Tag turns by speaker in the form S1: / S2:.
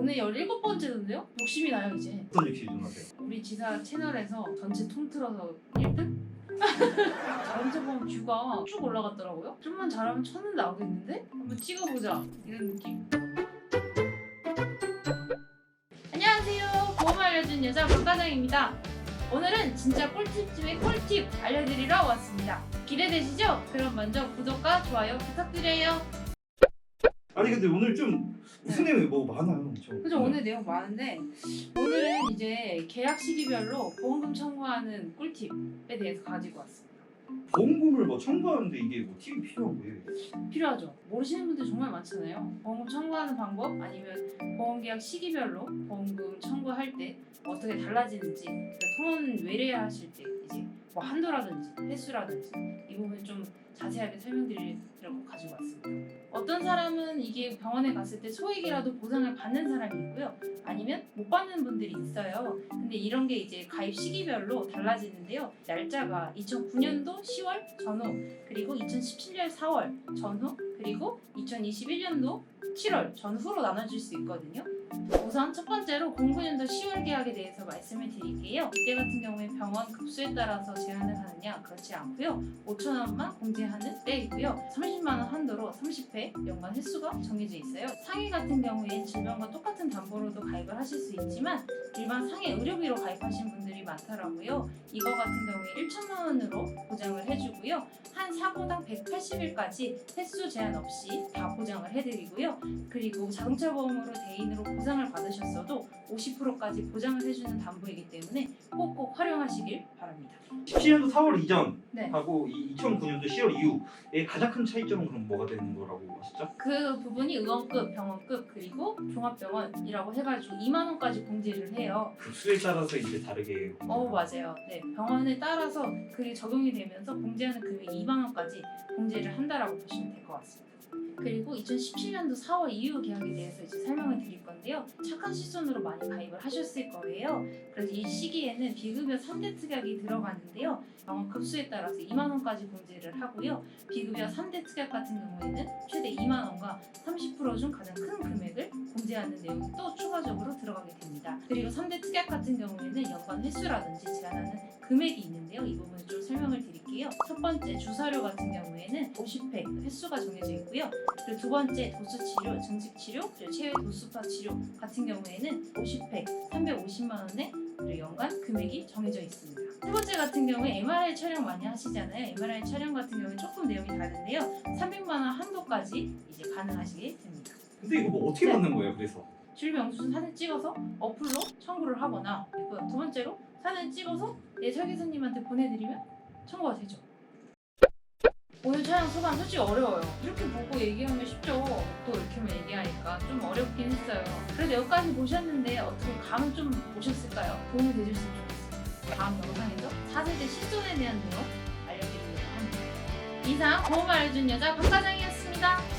S1: 오늘 17번째인데요? 욕심이 나요 이제
S2: 어떤 일 기준하세요?
S1: 우리 지사 채널에서 전체 통틀어서 1등? 자동차 보면 뷰가 쭉 올라갔더라고요 좀만 잘하면 천은 나오겠는데? 한번 찍어보자 이런 느낌 안녕하세요 보험 알려준 여자 박과장입니다 오늘은 진짜 꿀팁 중에 꿀팁 알려드리러 왔습니다 기대되시죠? 그럼 먼저 구독과 좋아요 부탁드려요
S2: 아니 근데 오늘 좀 무슨 내용이 뭐 많아요 엄청
S1: 그죠 오늘 내용 많은데 오늘은 이제 계약 시기별로 보험금 청구하는 꿀팁에 대해서 가지고 왔습니다.
S2: 보험금을 뭐 청구하는데 이게 뭐 팁이 필요한 거예요
S1: 필요하죠. 모르시는 분들 정말 많잖아요. 보험금 청구하는 방법 아니면 보험 계약 시기별로 보험금 청구할 때 어떻게 달라지는지 그리고 통원 외래하실 때 이제 뭐 한도라든지 횟수라든지 이 부분 좀 자세하게 설명드리려고 가지고 왔습니다. 어떤 사람은 이게 병원에 갔을 때 소액이라도 보상을 받는 사람이 있고요. 아니면 못 받는 분들이 있어요. 근데 이런 게 이제 가입 시기별로 달라지는데요. 날짜가 2009년도 10월 전후, 그리고 2017년 4월 전후, 그리고 2021년도 7월 전후로 나눠질 수 있거든요. 우선 첫 번째로 09년도 10월 계약에 대해서 말씀을 드릴게요. 이때 같은 경우에 병원 급수에 따라서 제한을 하느냐 그렇지 않고요. 5천 원만 공제 하는 때이고요. 30만 원 한도로 30회 연간 횟수가 정해져 있어요. 상해 같은 경우엔 질병과 똑같은 담보로도 가입을 하실 수 있지만 일반 상해 의료비로 가입하신 분들이 많더라고요. 이거 같은 경우에 1천만 원으로 보장을 해주고요. 한 사고당 180일까지 횟수 제한 없이 다 보장을 해드리고요. 그리고 자동차 보험으로 대인으로 보상을 받으셨어도 50%까지 보장을 해주는 담보이기 때문에 꼭꼭 활용하시길 바랍니다.
S2: 17년도 4월
S1: 네.
S2: 이전하고 이 2009년도 10월 이후의 가장 큰 차이점은 그럼 뭐가 되는 거라고 하셨죠?
S1: 그 부분이 의원급, 병원급 그리고 종합병원이라고 해가지고 2만 원까지 공제를 해요.
S2: 급수에 따라서 이제 다르게
S1: 어 맞아요. 네 병원에 따라서 그게 적용이 되면서 공제하는 금액이 2만 원까지 공제를 한다라고 보시면 될 것 같습니다. 그리고 2017년도 4월 이후 계약에 대해서 이제 설명을 드릴 건데요. 착한 시선으로 많이 가입을 하셨을 거예요. 그래서 이 시기에는 비급여 3대 특약이 들어가는데요. 병원 급수에 따라서 2만 원까지 공제를 하고요. 비급여 3대 특약 같은 경우에는 최대 2만 원과 30%중 가장 큰 금액을 공제하는 내용이 또 추가적으로 들어가게 됩니다. 그리고 3대 특약 같은 경우에는 연간 횟수라든지 제한하는 금액이 있는데요. 이 부분을 좀 설명을 드릴게요. 첫 번째 주사료 같은 경우에는 50회 횟수가 정해져 있고요. 그리고 두 번째 도수 치료, 증식 치료, 그리고 체외 도수파 치료 같은 경우에는 50회 350만 원에 연간 금액이 정해져 있습니다. 세 번째 같은 경우에 MRI 촬영 많이 하시잖아요. MRI 촬영 같은 경우에 조금 내용이 다른데요. 300만 원 한도까지 이제 가능하시게 됩니다.
S2: 근데 이거 뭐 어떻게
S1: 네.
S2: 받는 거예요 그래서?
S1: 주민영수증 사진 찍어서 어플로 청구를 하거나. 두 번째로 사진 찍어서 내 설계사님한테 보내드리면 청구가 되죠. 오늘 촬영 소감 솔직히 어려워요. 이렇게 보고 얘기하면 쉽죠. 또 이렇게만 얘기하니까 좀 어렵긴 했어요. 그래도 여기까지 보셨는데 어떻게 감은 좀 보셨을까요? 도움이 되셨으면 좋겠어요. 다음 영상에서 4세대 실존에 대한 내용 알려드리려고 합니다. 이상 보험 알려준 여자 박과장이었습니다.